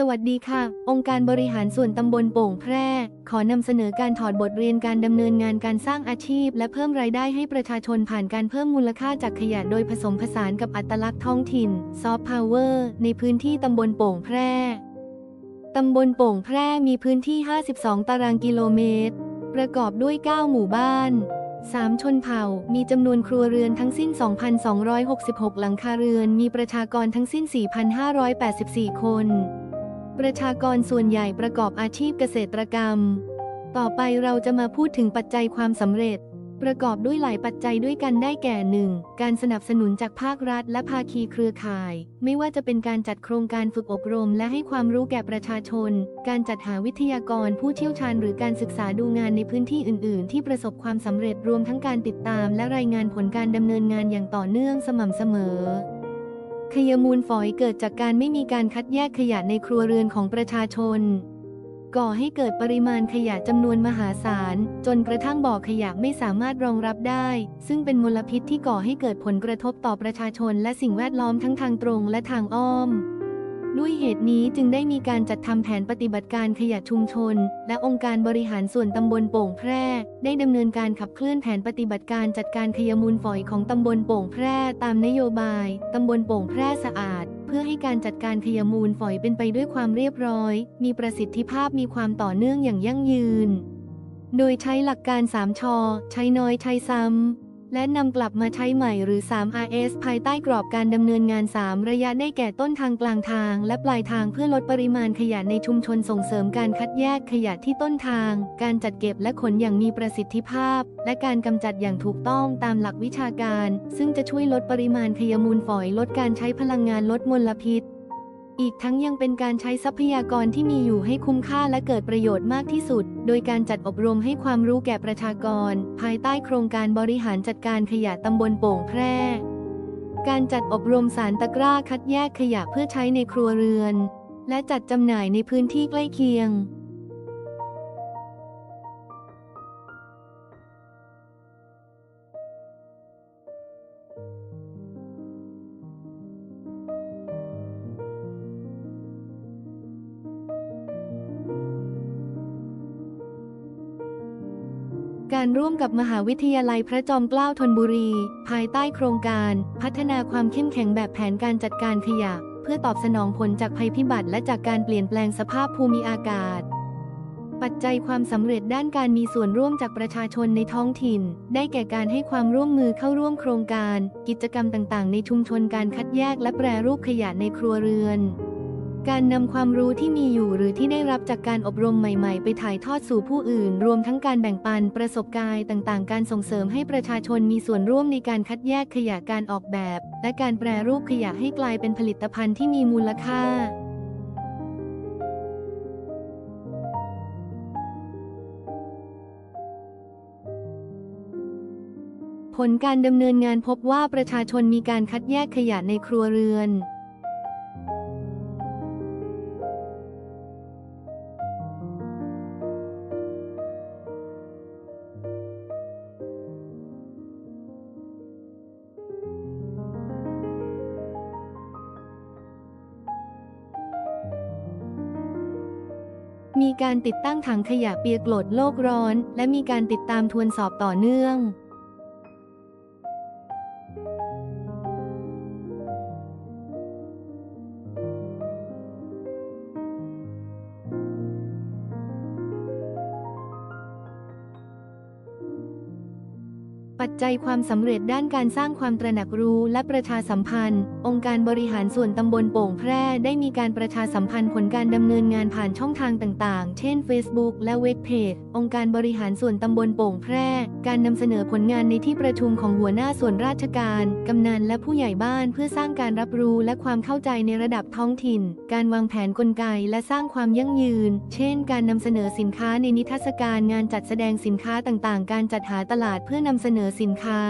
สวัสดีค่ะ องค์การบริหารส่วนตำบลโป่งแพร่ ขอนำเสนอการถอดบทเรียนการดำเนินงานการสร้างอาชีพ และเพิ่มรายได้ให้ประชาชนผ่านการเพิ่มมูลค่าจากขยะโดยผสมผสานกับอัตลักษณ์ท้องถิ่นซอฟต์พาวเวอร์ในพื้นที่ตำบลโป่งแพร่ตำบลโป่งแพร่มีพื้นที่ 52 ตารางกิโลเมตร ประกอบด้วย 9 หมู่บ้าน 3 ชนเผ่า มีจำนวนครัวเรือนทั้งสิ้น 2,266 หลังคาเรือน มีประชากรทั้งสิ้น 4,584 คน ประชากรส่วนใหญ่ประกอบอาชีพเกษตรกรรม ต่อไปเราจะมาพูดถึงปัจจัยความสำเร็จ ประกอบด้วยหลายปัจจัยด้วยกันได้แก่ 1. การสนับสนุนจากภาครัฐและภาคีเครือข่าย ไม่ว่าจะเป็นการจัดโครงการฝึกอบรม และให้ความรู้แก่ประชาชน การจัดหาวิทยากรผู้เชี่ยวชาญ หรือการศึกษาดูงานในพื้นที่อื่น ๆ ที่ประสบความสำเร็จรวมทั้งการติดตาม และรายงานผลการดำเนินงานอย่างต่อเนื่องสม่ำเสมอ ขยะมูลฝอยเกิดจากการไม่มีการคัดแยกขยะในครัวเรือนของประชาชน ก่อให้เกิดปริมาณขยะจำนวนมหาศาล จนกระทั่งบ่อขยะไม่สามารถรองรับได้ ซึ่งเป็นมลพิษที่ก่อให้เกิดผลกระทบต่อประชาชนและสิ่งแวดล้อมทั้งทางตรงและทางอ้อม ด้วยเหตุนี้จึงได้มีการจัดทำแผนปฏิบัติการขยะชุมชน และองค์การบริหารส่วนตำบลโป่งแพร่ ได้ดำเนินการขับเคลื่อนแผนปฏิบัติการจัดการขยะมูลฝอยของตำบลโป่งแพร่ ตามนโยบายตำบลโป่งแพร่สะอาด เพื่อให้การจัดการขยะมูลฝอยเป็นไปด้วยความเรียบร้อย มีประสิทธิภาพมีความต่อเนื่องอย่างยั่งยืน โดยใช้หลักการ 3ชอใช้น้อยใช้ซ้ำ และนำกลับมาใช้ใหม่หรือ 3 RS ภายใต้กรอบการดำเนินงาน 3 ระยะได้แก่ต้นทางกลางทาง และปลายทางเพื่อลดปริมาณขยะในชุมชนส่งเสริมการคัดแยกขยะที่ต้นทาง การจัดเก็บและขนอย่างมีประสิทธิภาพ และการกำจัดอย่างถูกต้องตามหลักวิชาการ ซึ่งจะช่วยลดปริมาณขยะมูลฝอยลดการใช้พลังงานลดมลพิษ อีกทั้งยังเป็นการใช้ทรัพยากรที่มีอยู่ให้คุ้มค่าและเกิดประโยชน์มากที่สุด โดยการจัดอบรมให้ความรู้แก่ประชากร ภายใต้โครงการบริหารจัดการขยะตำบลโป่งแพร่ การจัดอบรมสารตะกร้าคัดแยกขยะเพื่อใช้ในครัวเรือน และจัดจำหน่ายในพื้นที่ใกล้เคียง การร่วมกับมหาวิทยาลัยพระจอมเกล้าธนบุรี ภายใต้โครงการ พัฒนาความเข้มแข็งแบบแผนการจัดการขยะ เพื่อตอบสนองผลจากภัยพิบัติและจากการเปลี่ยนแปลงสภาพภูมิอากาศ ปัจจัยความสำเร็จด้านการมีส่วนร่วมจากประชาชนในท้องถิ่น ได้แก่การให้ความร่วมมือเข้าร่วมโครงการ กิจกรรมต่างๆ ในชุมชนการคัดแยกและแปรรูปขยะในครัวเรือน การนำความรู้ที่มีอยู่หรือที่ได้รับจากการอบรมใหม่ ๆ ไปถ่ายทอดสู่ผู้อื่น รวมทั้งการแบ่งปันประสบการณ์ต่างๆ การส่งเสริมให้ประชาชนมีส่วนร่วมในการคัดแยกขยะการออกแบบ และการแปรรูปขยะให้กลายเป็นผลิตภัณฑ์ที่มีมูลค่าผลการดำเนินงานพบว่าประชาชนมีการคัดแยกขยะในครัวเรือน มีการติดตั้งถังขยะเปียกโกรดโลกร้อน และมีการติดตามทวนสอบต่อเนื่อง ปัจจัยความสำเร็จด้านการสร้างความตระหนักรู้และประชาสัมพันธ์ องค์การบริหารส่วนตำบลโป่งแพร่ได้มีการประชาสัมพันธ์ผลการดำเนินงานผ่านช่องทางต่างๆ เช่น Facebook และเว็บเพจ องค์การบริหารส่วนตำบลโป่งแพร่ การนำเสนอผลงานในที่ประชุมของหัวหน้าส่วนราชการ กำนันและผู้ใหญ่บ้านเพื่อสร้างการรับรู้และความเข้าใจในระดับท้องถิ่น การวางแผนกลไกและสร้างความยั่งยืน เช่น การนำเสนอสินค้าในนิทรรศการงานจัดแสดงสินค้าต่างๆ การจัดหาตลาดเพื่อนำเสนออสินค้า